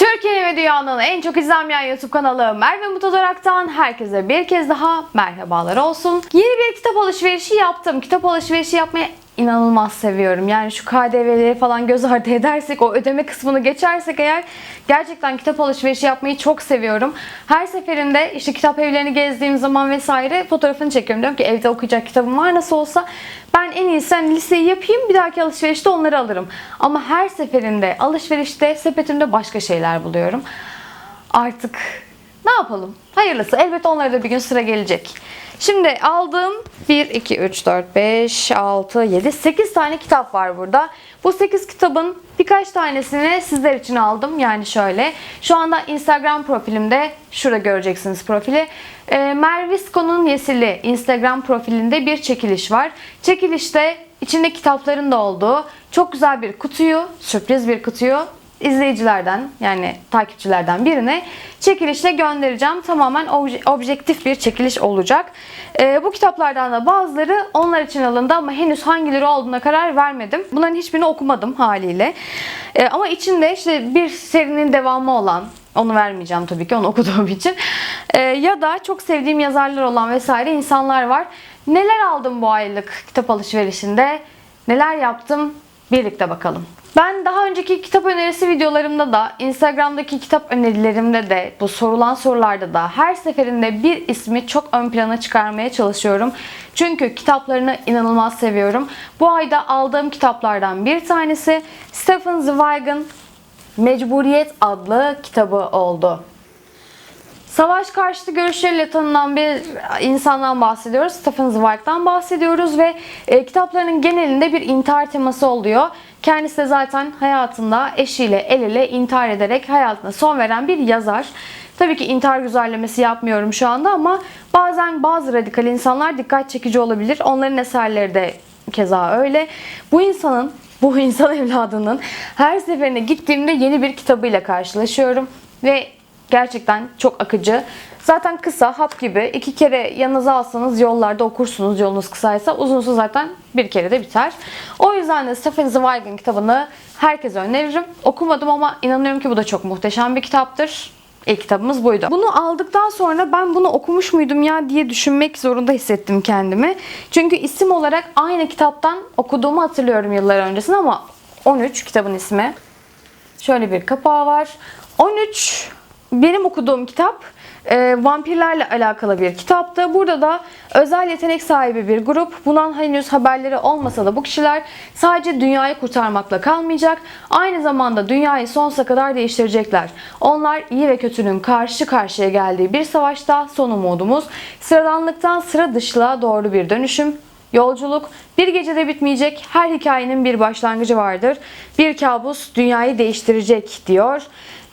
Türkiye'nin ve dünyanın en çok izlenmeyen YouTube kanalı Merve Mutadorak'tan herkese bir kez daha merhabalar olsun. Yeni bir kitap alışverişi yaptım. Kitap alışverişi yapmayı inanılmaz seviyorum. Yani şu KDV'leri falan göz ardı edersek, o ödeme kısmını geçersek eğer gerçekten kitap alışverişi yapmayı çok seviyorum. Her seferinde işte kitap evlerini gezdiğim zaman vesaire fotoğrafını çekiyorum. Diyorum ki evde okuyacak kitabım var nasıl olsa ben en iyisi hani listeyi yapayım bir dahaki alışverişte onları alırım. Ama her seferinde alışverişte sepetimde başka şeyler buluyorum. Artık ne yapalım? Hayırlısı. Elbette onlara da bir gün sıra gelecek. Şimdi aldığım 1, 2, 3, 4, 5, 6, 7, 8 tane kitap var burada. Bu 8 kitabın birkaç tanesini sizler için aldım. Yani şöyle. Şu anda Instagram profilimde, şurada göreceksiniz profili. E, Mervisko'nun Yesili Instagram profilinde bir çekiliş var. Çekilişte içinde kitapların da olduğu çok güzel bir kutuyu, sürpriz bir kutuyu izleyicilerden yani takipçilerden birine çekilişle göndereceğim. Tamamen obje- objektif bir çekiliş olacak. Ee, bu kitaplardan da bazıları onlar için alındı ama henüz hangileri olduğuna karar vermedim. Bunların hiçbirini okumadım haliyle. Ee, ama içinde işte bir serinin devamı olan onu vermeyeceğim tabii ki onu okuduğum için. Ee, ya da çok sevdiğim yazarlar olan vesaire insanlar var. Neler aldım bu aylık kitap alışverişinde? Neler yaptım? Birlikte bakalım. Ben daha önceki kitap önerisi videolarımda da, Instagram'daki kitap önerilerimde de, bu sorulan sorularda da her seferinde bir ismi çok ön plana çıkarmaya çalışıyorum. Çünkü kitaplarını inanılmaz seviyorum. Bu ayda aldığım kitaplardan bir tanesi Stephen Zweig'ın Mecburiyet adlı kitabı oldu. Savaş karşıtı görüşleriyle tanınan bir insandan bahsediyoruz. Stephen Zweig'dan bahsediyoruz ve e, kitaplarının genelinde bir intihar teması oluyor. Kendisi de zaten hayatında eşiyle el ele intihar ederek hayatına son veren bir yazar. Tabii ki intihar güzellemesi yapmıyorum şu anda ama bazen bazı radikal insanlar dikkat çekici olabilir. Onların eserleri de keza öyle. Bu insanın bu insan evladının her seferinde gittiğimde yeni bir kitabıyla karşılaşıyorum ve gerçekten çok akıcı. Zaten kısa, hap gibi. iki kere yanınıza alsanız yollarda okursunuz yolunuz kısaysa. Uzunsa zaten bir kere de biter. O yüzden de Stephen Zweig'in kitabını herkese öneririm. Okumadım ama inanıyorum ki bu da çok muhteşem bir kitaptır. İlk kitabımız buydu. Bunu aldıktan sonra ben bunu okumuş muydum ya diye düşünmek zorunda hissettim kendimi. Çünkü isim olarak aynı kitaptan okuduğumu hatırlıyorum yıllar öncesinde ama 13 kitabın ismi. Şöyle bir kapağı var. 13 benim okuduğum kitap e, vampirlerle alakalı bir kitaptı. Burada da özel yetenek sahibi bir grup. Bundan henüz haberleri olmasa da bu kişiler sadece dünyayı kurtarmakla kalmayacak. Aynı zamanda dünyayı sonsuza kadar değiştirecekler. Onlar iyi ve kötünün karşı karşıya geldiği bir savaşta son umudumuz. Sıradanlıktan sıra dışlığa doğru bir dönüşüm. Yolculuk bir gecede bitmeyecek. Her hikayenin bir başlangıcı vardır. Bir kabus dünyayı değiştirecek diyor.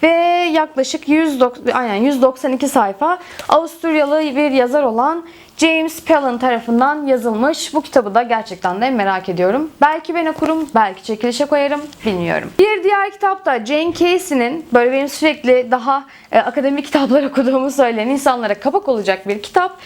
Ve yaklaşık 100, aynen 192 sayfa Avusturyalı bir yazar olan James Palin tarafından yazılmış. Bu kitabı da gerçekten de merak ediyorum. Belki ben okurum, belki çekilişe koyarım, bilmiyorum. Bir diğer kitap da Jane Casey'nin böyle benim sürekli daha e, akademik kitaplar okuduğumu söyleyen insanlara kapak olacak bir kitap.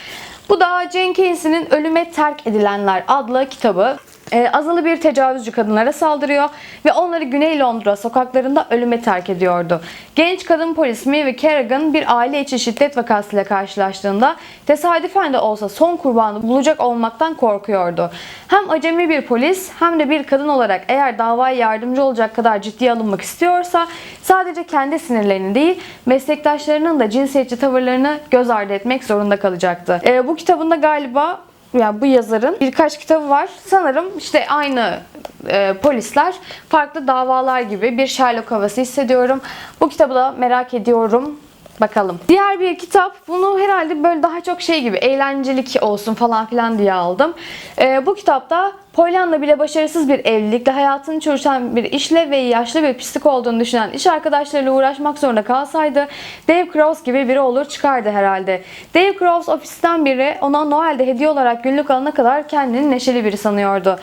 Bu da Jane Casey'nin Ölüme Terk Edilenler adlı kitabı. Ee, azılı bir tecavüzcü kadınlara saldırıyor ve onları Güney Londra sokaklarında ölüme terk ediyordu. Genç kadın polis Maeve Kerrigan bir aile içi şiddet vakasıyla karşılaştığında tesadüfen de olsa son kurbanı bulacak olmaktan korkuyordu. Hem acemi bir polis hem de bir kadın olarak eğer davaya yardımcı olacak kadar ciddiye alınmak istiyorsa sadece kendi sinirlerini değil meslektaşlarının da cinsiyetçi tavırlarını göz ardı etmek zorunda kalacaktı. Ee, bu kitabında galiba yani bu yazarın birkaç kitabı var. Sanırım işte aynı e, polisler farklı davalar gibi bir Sherlock havası hissediyorum. Bu kitabı da merak ediyorum. Bakalım. Diğer bir kitap. Bunu herhalde böyle daha çok şey gibi eğlencelik olsun falan filan diye aldım. E, bu kitapta Pollyanna bile başarısız bir evlilikle hayatını çürüten bir işle ve yaşlı bir pislik olduğunu düşünen iş arkadaşlarıyla uğraşmak zorunda kalsaydı Dave Cross gibi biri olur çıkardı herhalde. Dave Cross ofisten biri ona Noel'de hediye olarak günlük alana kadar kendini neşeli biri sanıyordu.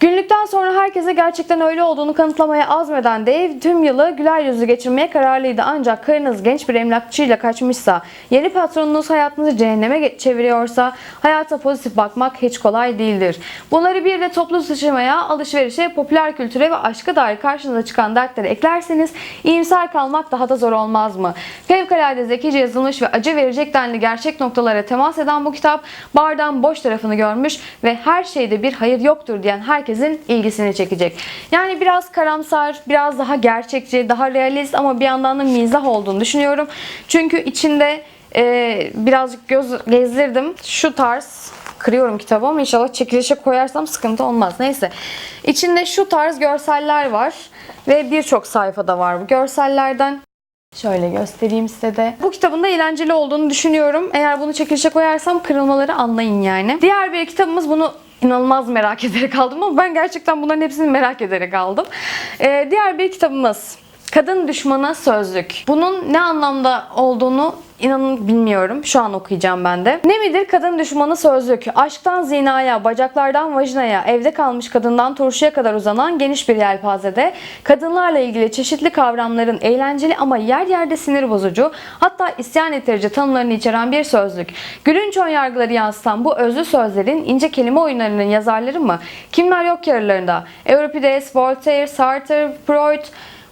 Günlükten sonra herkese gerçekten öyle olduğunu kanıtlamaya azmeden Dave tüm yılı güler yüzlü geçirmeye kararlıydı. Ancak karınız genç bir emlakçıyla kaçmışsa, yeni patronunuz hayatınızı cehenneme çeviriyorsa hayata pozitif bakmak hiç kolay değildir. Bunları bir de toplu taşımaya, alışverişe, popüler kültüre ve aşka dair karşınıza çıkan dertleri eklerseniz iyimser kalmak daha da zor olmaz mı? Fevkalade zekice yazılmış ve acı verecek denli gerçek noktalara temas eden bu kitap bardağın boş tarafını görmüş ve her şeyde bir hayır yoktur diyen herkesin ilgisini çekecek. Yani biraz karamsar, biraz daha gerçekçi, daha realist ama bir yandan da mizah olduğunu düşünüyorum. Çünkü içinde e, birazcık göz gezdirdim. Şu tarz kırıyorum kitabı ama inşallah çekilişe koyarsam sıkıntı olmaz. Neyse. İçinde şu tarz görseller var ve birçok sayfada var bu görsellerden. Şöyle göstereyim size de. Bu kitabın da eğlenceli olduğunu düşünüyorum. Eğer bunu çekilişe koyarsam kırılmaları anlayın yani. Diğer bir kitabımız bunu inanılmaz merak ederek aldım ama ben gerçekten bunların hepsini merak ederek aldım. Ee, diğer bir kitabımız Kadın Düşmanı Sözlük. Bunun ne anlamda olduğunu inanın bilmiyorum. Şu an okuyacağım ben de. Ne midir kadın düşmanı sözlük? Aşktan zinaya, bacaklardan vajinaya, evde kalmış kadından turşuya kadar uzanan geniş bir yelpazede kadınlarla ilgili çeşitli kavramların eğlenceli ama yer yerde sinir bozucu hatta isyan ettirici tanımlarını içeren bir sözlük. Gülünç ön yargıları yansıtan bu özlü sözlerin ince kelime oyunlarının yazarları mı? Kimler yok ki aralarında? Euripides, Voltaire, Sartre, Freud,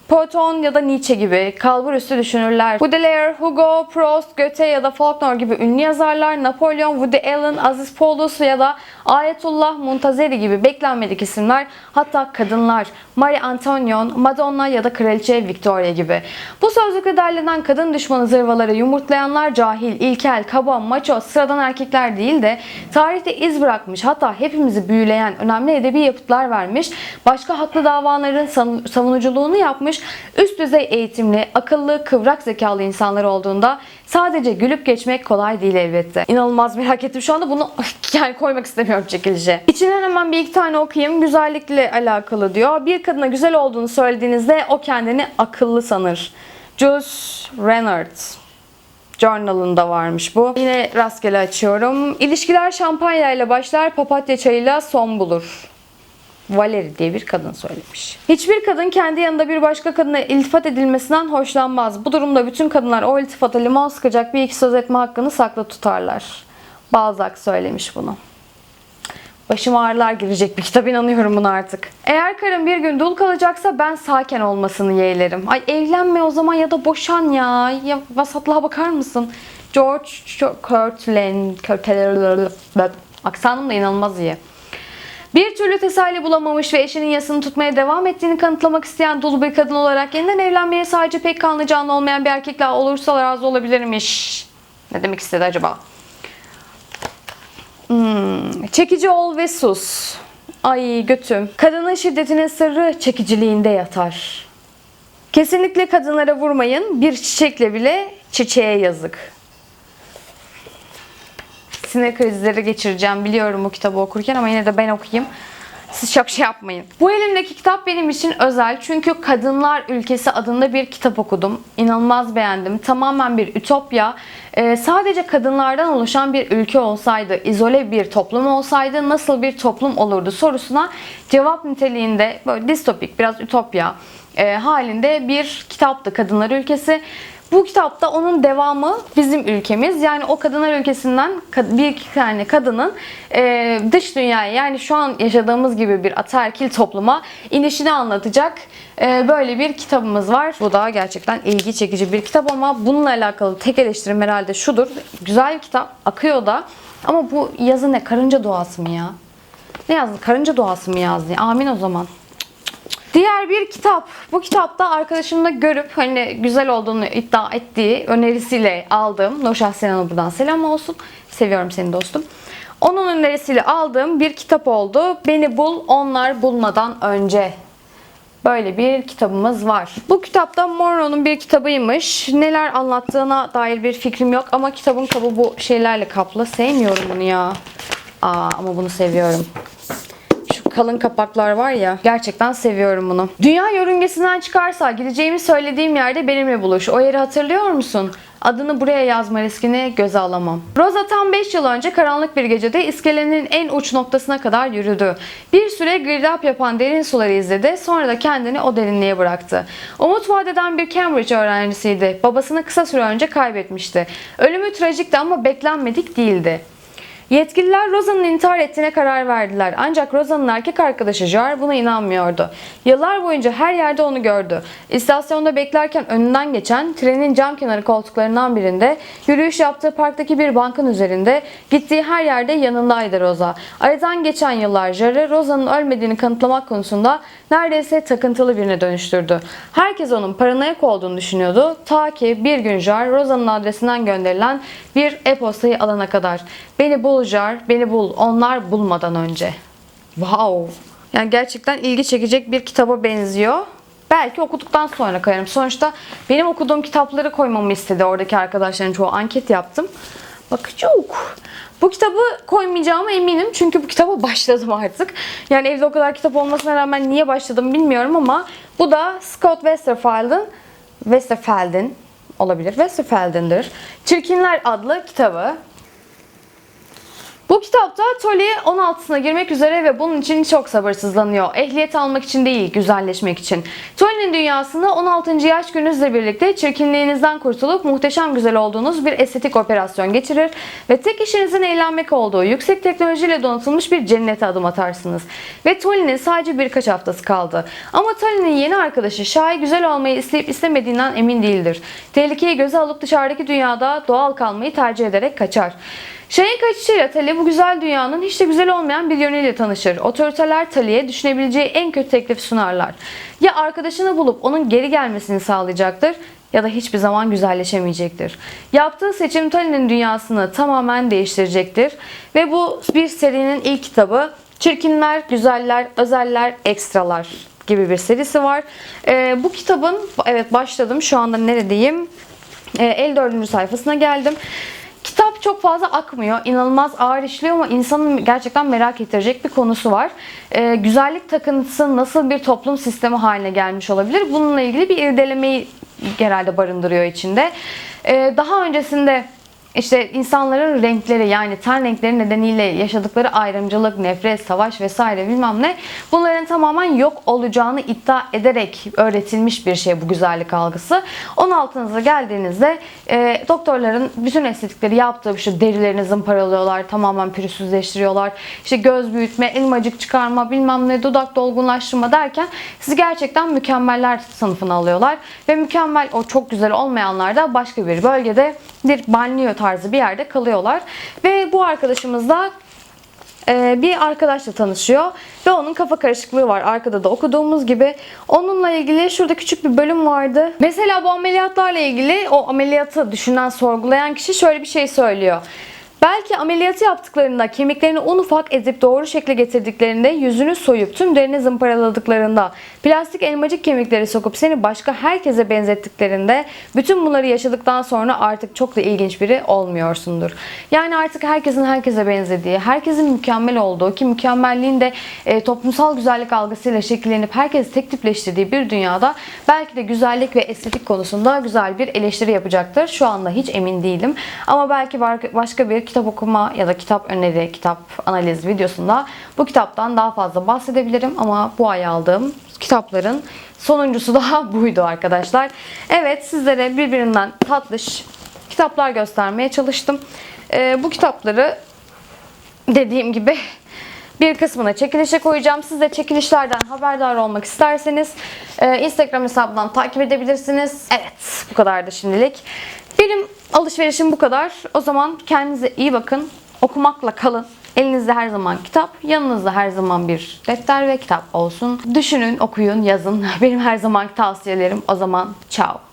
Platon ya da Nietzsche gibi kalbur üstü düşünürler. Baudelaire, Hugo, Proust, Goethe ya da Faulkner gibi ünlü yazarlar, Napolyon, Woody Allen, Aziz Paulus ya da Ayetullah Muntazeri gibi beklenmedik isimler, hatta kadınlar, Marie Antoinette, Madonna ya da Kraliçe Victoria gibi. Bu sözlükle derlenen kadın düşmanı zırvaları yumurtlayanlar cahil, ilkel, kaba, maço, sıradan erkekler değil de tarihte iz bırakmış hatta hepimizi büyüleyen önemli edebi yapıtlar vermiş, başka haklı davaların sav- savunuculuğunu yapmış, üst düzey eğitimli, akıllı, kıvrak zekalı insanlar olduğunda sadece gülüp geçmek kolay değil elbette. İnanılmaz merak ettim şu anda bunu yani koymak istemiyorum çekilişe. İçinden hemen bir iki tane okuyayım. Güzellikle alakalı diyor. Bir kadına güzel olduğunu söylediğinizde o kendini akıllı sanır. Jules Renard. Journal'ında varmış bu. Yine rastgele açıyorum. İlişkiler şampanya ile başlar, papatya çayıyla son bulur. Valeri diye bir kadın söylemiş. Hiçbir kadın kendi yanında bir başka kadına iltifat edilmesinden hoşlanmaz. Bu durumda bütün kadınlar o iltifata limon sıkacak bir iki söz etme hakkını saklı tutarlar. Balzac söylemiş bunu. Başım ağrılar girecek bir kitap inanıyorum buna artık. Eğer karım bir gün dul kalacaksa ben sakin olmasını yeğlerim. Ay evlenme o zaman ya da boşan ya. Ya vasatlığa bakar mısın? George Courtland. Aksanım da inanılmaz iyi. Bir türlü teselli bulamamış ve eşinin yasını tutmaya devam ettiğini kanıtlamak isteyen dul bir kadın olarak yeniden evlenmeye sadece pek kanlı canlı olmayan bir erkekle olursa razı olabilirmiş. Ne demek istedi acaba? Hmm, çekici ol ve sus. Ay götüm. Kadının şiddetinin sırrı çekiciliğinde yatar. Kesinlikle kadınlara vurmayın. Bir çiçekle bile çiçeğe yazık. Sinir krizleri geçireceğim biliyorum bu kitabı okurken ama yine de ben okuyayım. Siz çok şey yapmayın. Bu elimdeki kitap benim için özel çünkü Kadınlar Ülkesi adında bir kitap okudum. İnanılmaz beğendim. Tamamen bir ütopya. Ee, sadece kadınlardan oluşan bir ülke olsaydı, izole bir toplum olsaydı nasıl bir toplum olurdu sorusuna cevap niteliğinde böyle distopik, biraz ütopya e, halinde bir kitaptı Kadınlar Ülkesi. Bu kitapta onun devamı bizim ülkemiz. Yani o kadınlar ülkesinden bir iki tane kadının e, dış dünyaya yani şu an yaşadığımız gibi bir ataerkil topluma inişini anlatacak e, böyle bir kitabımız var. Bu da gerçekten ilgi çekici bir kitap ama bununla alakalı tek eleştirim herhalde şudur. Güzel bir kitap, akıyor da ama bu yazı ne? Karınca doğası mı ya? Ne yazdı? Karınca doğası mı yazdı? Amin o zaman. Diğer bir kitap. Bu kitapta arkadaşımla görüp hani güzel olduğunu iddia ettiği önerisiyle aldığım Noşah Senan'a buradan selam olsun. Seviyorum seni dostum. Onun önerisiyle aldığım bir kitap oldu. Beni bul onlar bulmadan önce. Böyle bir kitabımız var. Bu kitapta Monroe'nun bir kitabıymış. Neler anlattığına dair bir fikrim yok ama kitabın kabı bu şeylerle kaplı. Sevmiyorum bunu ya. Aa ama bunu seviyorum. Kalın kapaklar var ya gerçekten seviyorum bunu. Dünya yörüngesinden çıkarsa gideceğimi söylediğim yerde benimle buluş. O yeri hatırlıyor musun? Adını buraya yazma riskini göze alamam. Rosa tam 5 yıl önce karanlık bir gecede iskelenin en uç noktasına kadar yürüdü. Bir süre girdap yapan derin suları izledi. Sonra da kendini o derinliğe bıraktı. Umut vadeden bir Cambridge öğrencisiydi. Babasını kısa süre önce kaybetmişti. Ölümü trajikti ama beklenmedik değildi. Yetkililer Rosa'nın intihar ettiğine karar verdiler. Ancak Rosa'nın erkek arkadaşı Jar buna inanmıyordu. Yıllar boyunca her yerde onu gördü. İstasyonda beklerken önünden geçen trenin cam kenarı koltuklarından birinde, yürüyüş yaptığı parktaki bir bankın üzerinde, gittiği her yerde yanındaydı Rosa. Aradan geçen yıllar Jar'ı Rosa'nın ölmediğini kanıtlamak konusunda neredeyse takıntılı birine dönüştürdü. Herkes onun paranoyak olduğunu düşünüyordu. Ta ki bir gün Jar Rosa'nın adresinden gönderilen bir e-postayı alana kadar. Beni bul Jar, beni bul. Onlar bulmadan önce. Wow. Yani gerçekten ilgi çekecek bir kitaba benziyor. Belki okuduktan sonra koyarım. Sonuçta benim okuduğum kitapları koymamı istedi oradaki arkadaşların çoğu. Anket yaptım. Bakacağız. Bu kitabı koymayacağıma eminim. Çünkü bu kitaba başladım artık. Yani evde o kadar kitap olmasına rağmen niye başladım bilmiyorum ama bu da Scott Westerfeld'in Westerfeld'in olabilir. Westerfeld'indir. Çirkinler adlı kitabı. Bu kitapta Tolly 16'sına girmek üzere ve bunun için çok sabırsızlanıyor. Ehliyet almak için değil, güzelleşmek için. Tolly'nin dünyasında 16. yaş gününüzle birlikte çirkinliğinizden kurtulup muhteşem güzel olduğunuz bir estetik operasyon geçirir ve tek işinizin eğlenmek olduğu yüksek teknolojiyle donatılmış bir cennete adım atarsınız. Ve Tolly'nin sadece birkaç haftası kaldı. Ama Tolly'nin yeni arkadaşı Shay güzel olmayı isteyip istemediğinden emin değildir. Tehlikeyi göze alıp dışarıdaki dünyada doğal kalmayı tercih ederek kaçar. Shay'in kaçışıyla Tali bu güzel dünyanın hiç de güzel olmayan bir yönüyle tanışır. Otoriteler Tali'ye düşünebileceği en kötü teklifi sunarlar. Ya arkadaşını bulup onun geri gelmesini sağlayacaktır ya da hiçbir zaman güzelleşemeyecektir. Yaptığı seçim Tali'nin dünyasını tamamen değiştirecektir. Ve bu bir serinin ilk kitabı. Çirkinler, güzeller, özeller, ekstralar gibi bir serisi var. Ee, bu kitabın, evet başladım şu anda neredeyim? Ee, 54. sayfasına geldim. Çok fazla akmıyor. inanılmaz ağır işliyor ama insanın gerçekten merak ettirecek bir konusu var. Ee, güzellik takıntısı nasıl bir toplum sistemi haline gelmiş olabilir? Bununla ilgili bir irdelemeyi herhalde barındırıyor içinde. Ee, daha öncesinde işte insanların renkleri yani ten renkleri nedeniyle yaşadıkları ayrımcılık, nefret, savaş vesaire bilmem ne bunların tamamen yok olacağını iddia ederek öğretilmiş bir şey bu güzellik algısı. 16'nıza geldiğinizde e, doktorların bütün estetikleri yaptığı şu derilerini zımparalıyorlar, tamamen pürüzsüzleştiriyorlar. İşte göz büyütme, elmacık çıkarma, bilmem ne, dudak dolgunlaştırma derken sizi gerçekten mükemmeller sınıfına alıyorlar. Ve mükemmel o çok güzel olmayanlar da başka bir bölgede bir banliyö tarzı bir yerde kalıyorlar. Ve bu arkadaşımız da e, bir arkadaşla tanışıyor ve onun kafa karışıklığı var. Arkada da okuduğumuz gibi. Onunla ilgili şurada küçük bir bölüm vardı. Mesela bu ameliyatlarla ilgili o ameliyatı düşünen, sorgulayan kişi şöyle bir şey söylüyor. Belki ameliyatı yaptıklarında kemiklerini un ufak ezip doğru şekle getirdiklerinde yüzünü soyup tüm derini zımparaladıklarında plastik elmacık kemikleri sokup seni başka herkese benzettiklerinde bütün bunları yaşadıktan sonra artık çok da ilginç biri olmuyorsundur. Yani artık herkesin herkese benzediği, herkesin mükemmel olduğu ki mükemmelliğin de e, toplumsal güzellik algısıyla şekillenip herkes tek tipleştirdiği bir dünyada belki de güzellik ve estetik konusunda güzel bir eleştiri yapacaktır. Şu anda hiç emin değilim. Ama belki başka bir kitap okuma ya da kitap öneri, kitap analiz videosunda bu kitaptan daha fazla bahsedebilirim ama bu ay aldığım kitapların sonuncusu daha buydu arkadaşlar. Evet sizlere birbirinden tatlış kitaplar göstermeye çalıştım. Ee, bu kitapları dediğim gibi bir kısmına çekilişe koyacağım. Siz de çekilişlerden haberdar olmak isterseniz e, Instagram hesabından takip edebilirsiniz. Evet bu kadar da şimdilik. Benim alışverişim bu kadar. O zaman kendinize iyi bakın. Okumakla kalın. Elinizde her zaman kitap, yanınızda her zaman bir defter ve kitap olsun. Düşünün, okuyun, yazın. Benim her zamanki tavsiyelerim o zaman ciao.